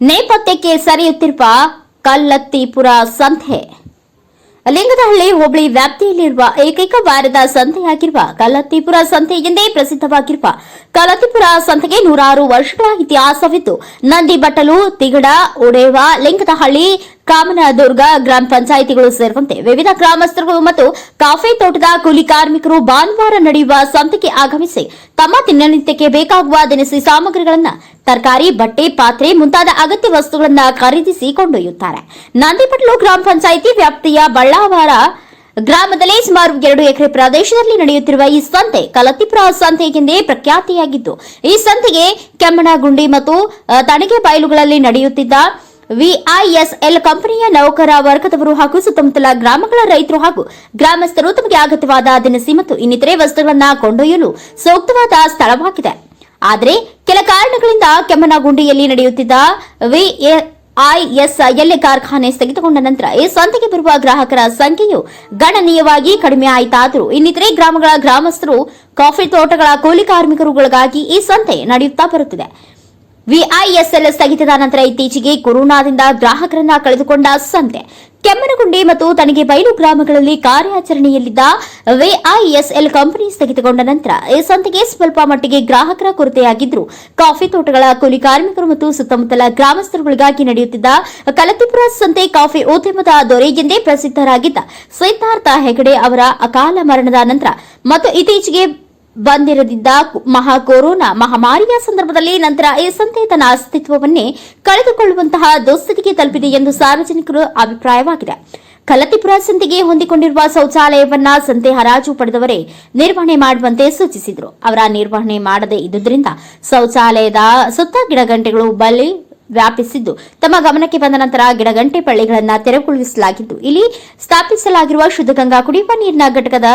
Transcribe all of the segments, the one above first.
ನೇಪಥ್ಯಕ್ಕೆ ಸರಿಯುತ್ತಿರುವ ಕಲ್ಲತ್ತಿಪುರ ಸಂತೆ. ಲಿಂಗದಹಳ್ಳಿ ಹೋಬಳಿ ವ್ಯಾಪ್ತಿಯಲ್ಲಿರುವ ಏಕೈಕ ವಾರದ ಸಂತೆಯಾಗಿರುವ ಕಲ್ಲತ್ತಿಪುರ ಸಂತೆ ಎಂದೇ ಪ್ರಸಿದ್ಧವಾಗಿರುವ ಕಲ್ಲತ್ತಿಪುರ ಸಂತೆಗೆ ನೂರಾರು ವರ್ಷಗಳ ಇತಿಹಾಸವಿದ್ದು ನಂದಿ ಬಟ್ಟಲು ತಿಗಡ ಉಡೇವ ಲಿಂಗದಹಳ್ಳಿ ಕಾಮನದುರ್ಗ ಗ್ರಾಮ ಪಂಚಾಯಿತಿಗಳು ಸೇರಿದಂತೆ ವಿವಿಧ ಗ್ರಾಮಸ್ಥರುಗಳು ಮತ್ತು ಕಾಫಿ ತೋಟದ ಕೂಲಿ ಕಾರ್ಮಿಕರು ಭಾನುವಾರ ನಡೆಯುವ ಸಂತೆಗೆ ಆಗಮಿಸಿ ತಮ್ಮ ದಿನನಿತ್ಯಕ್ಕೆ ಬೇಕಾಗುವ ದಿನಸಿ ಸಾಮಗ್ರಿಗಳನ್ನು ತರಕಾರಿ, ಬಟ್ಟೆ, ಪಾತ್ರೆ ಮುಂತಾದ ಅಗತ್ಯ ವಸ್ತುಗಳನ್ನು ಖರೀದಿಸಿ ಕೊಂಡೊಯ್ಯುತ್ತಾರೆ ನಂದಿಪಟ್ಲು ಗ್ರಾಮ ಪಂಚಾಯಿತಿ ವ್ಯಾಪ್ತಿಯ ಬಳ್ಳಾವಾರ ಗ್ರಾಮದಲ್ಲಿ ಸುಮಾರು ಎರಡು ಎಕರೆ ಪ್ರದೇಶದಲ್ಲಿ ನಡೆಯುತ್ತಿರುವ ಈ ಸಂತೆ ಕಲತಿಪುರ ಸಂತೆ ಎಂದೇ ಪ್ರಖ್ಯಾತಿಯಾಗಿದ್ದು, ಈ ಸಂತೆಗೆ ಕೆಮ್ಮಣಗುಂಡಿ ಮತ್ತು ತಣಿಗೆ ಬಯಲುಗಳಲ್ಲಿ ನಡೆಯುತ್ತಿದ್ದ ವಿಐಎಸ್ಎಲ್ ಕಂಪನಿಯ ನೌಕರ ವರ್ಗದವರು ಹಾಗೂ ಸುತ್ತಮುತ್ತಲ ಗ್ರಾಮಗಳ ರೈತರು ಹಾಗೂ ಗ್ರಾಮಸ್ಥರು ತಮಗೆ ಅಗತ್ಯವಾದ ದಿನಸಿ ಮತ್ತು ಇನ್ನಿತರೆ ವಸ್ತುಗಳನ್ನು ಕೊಂಡೊಯ್ಯಲು ಸೂಕ್ತವಾದ ಸ್ಥಳವಾಗಿದೆ. ಆದರೆ ಕೆಲ ಕಾರಣಗಳಿಂದ ಕೆಮ್ಮನಗುಂಡಿಯಲ್ಲಿ ನಡೆಯುತ್ತಿದ್ದ ವಿಐಎಸ್ಎಲ್ ಕಾರ್ಖಾನೆ ಸ್ಥಗಿತಗೊಂಡ ನಂತರ ಈ ಸಂತೆಗೆ ಬರುವ ಗ್ರಾಹಕರ ಸಂಖ್ಯೆಯು ಗಣನೀಯವಾಗಿ ಕಡಿಮೆ ಆಯಿತಾದರೂ ಇನ್ನಿತರೆ ಗ್ರಾಮಗಳ ಗ್ರಾಮಸ್ಥರು ಕಾಫಿ ತೋಟಗಳ ಕೂಲಿ ಕಾರ್ಮಿಕರುಗಳಿಗಾಗಿ ಈ ಸಂತೆ ನಡೆಯುತ್ತಾ ಬರುತ್ತಿದೆ. ವಿಐಎಸ್ಎಲ್ ಸ್ಥಗಿತದ ನಂತರ ಇತ್ತೀಚೆಗೆ ಕೊರೋನಾದಿಂದ ಗ್ರಾಹಕರನ್ನ ಕಳೆದುಕೊಂಡ ಸಂತೆ. ಕೆಮ್ಮನಗುಂಡಿ ಮತ್ತು ತನಗೆ ಬಯಲು ಗ್ರಾಮಗಳಲ್ಲಿ ಕಾರ್ಯಾಚರಣೆಯಲ್ಲಿದ್ದ ವಿಐಎಸ್ಎಲ್ ಕಂಪನಿ ಸ್ಥಗಿತಗೊಂಡ ನಂತರ ಈ ಸಂತೆಗೆ ಸ್ವಲ್ಪ ಮಟ್ಟಿಗೆ ಗ್ರಾಹಕರ ಕೊರತೆಯಾಗಿದ್ದರೂ ಕಾಫಿ ತೋಟಗಳ ಕೂಲಿ ಕಾರ್ಮಿಕರು ಮತ್ತು ಸುತ್ತಮುತ್ತಲ ಗ್ರಾಮಸ್ಥರುಗಳಿಗಾಗಿ ನಡೆಯುತ್ತಿದ್ದ ಕಲತಿಪುರ ಸಂತೆ ಕಾಫಿ ಉದ್ಯಮದ ದೊರೆ ಎಂದೇ ಪ್ರಸಿದ್ಧರಾಗಿದ್ದ ಸಿದ್ಧಾರ್ಥ ಹೆಗಡೆ ಅವರ ಅಕಾಲ ಮರಣದ ನಂತರ ಮತ್ತು ಇತ್ತೀಚೆಗೆ ಬಂದಿರದಿದ್ದ ಮಹಾ ಕೊರೋನಾ ಮಹಾಮಾರಿಯ ಸಂದರ್ಭದಲ್ಲಿ ನಂತರ ಈ ಸಂತೆ ತನ್ನ ಅಸ್ತಿತ್ವವನ್ನೇ ಕಳೆದುಕೊಳ್ಳುವಂತಹ ದುಸ್ಥಿತಿಗೆ ತಲುಪಿದೆ ಎಂದು ಸಾರ್ವಜನಿಕರು ಅಭಿಪ್ರಾಯವಾಗಿದೆ. ಕಲತಿಪುರ ಸಂತೆಗೆ ಹೊಂದಿಕೊಂಡಿರುವ ಶೌಚಾಲಯವನ್ನ ಸಂತೆ ಹರಾಜು ಪಡೆದವರೇ ನಿರ್ವಹಣೆ ಮಾಡುವಂತೆ ಸೂಚಿಸಿದರು. ಅವರ ನಿರ್ವಹಣೆ ಮಾಡದೇ ಇದ್ದುದರಿಂದ ಶೌಚಾಲಯದ ಸುತ್ತ ಗಿಡಗಂಟೆಗಳು ಬಲಿ ವ್ಯಾಪಿಸಿದ್ದು. ತಮ್ಮ ಗಮನಕ್ಕೆ ಬಂದ ನಂತರ ಗಿಡಗಂಟೆ ಪಳ್ಳಿಗಳನ್ನು ತೆರವುಗೊಳಿಸಲಾಗಿದ್ದು ಇಲ್ಲಿ ಸ್ಥಾಪಿಸಲಾಗಿರುವ ಶುದ್ಧ ಗಂಗಾ ಕುಡಿಯುವ ನೀರಿನ ಘಟಕದ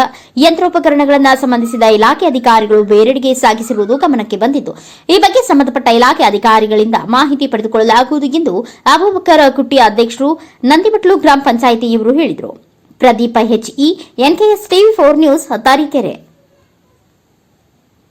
ಯಂತ್ರೋಪಕರಣಗಳನ್ನು ಸಂಬಂಧಿಸಿದ ಇಲಾಖೆ ಅಧಿಕಾರಿಗಳು ಬೇರೆಡೆಗೆ ಸಾಗಿಸಿರುವುದು ಗಮನಕ್ಕೆ ಬಂದಿತ್ತು ಈ ಬಗ್ಗೆ ಸಂಬಂಧಪಟ್ಟ ಇಲಾಖೆ ಅಧಿಕಾರಿಗಳಿಂದ ಮಾಹಿತಿ ಪಡೆದುಕೊಳ್ಳಲಾಗುವುದು ಎಂದು ಅಬೂಬಕರ್ ಕುಟ್ಟಿ ಅಧ್ಯಕ್ಷರು ನಂದಿಬಟ್ಲು ಗ್ರಾಮ ಪಂಚಾಯಿತಿ ಇವರು ಹೇಳಿದರು. Pradeep HE NKS TV four news Tarikere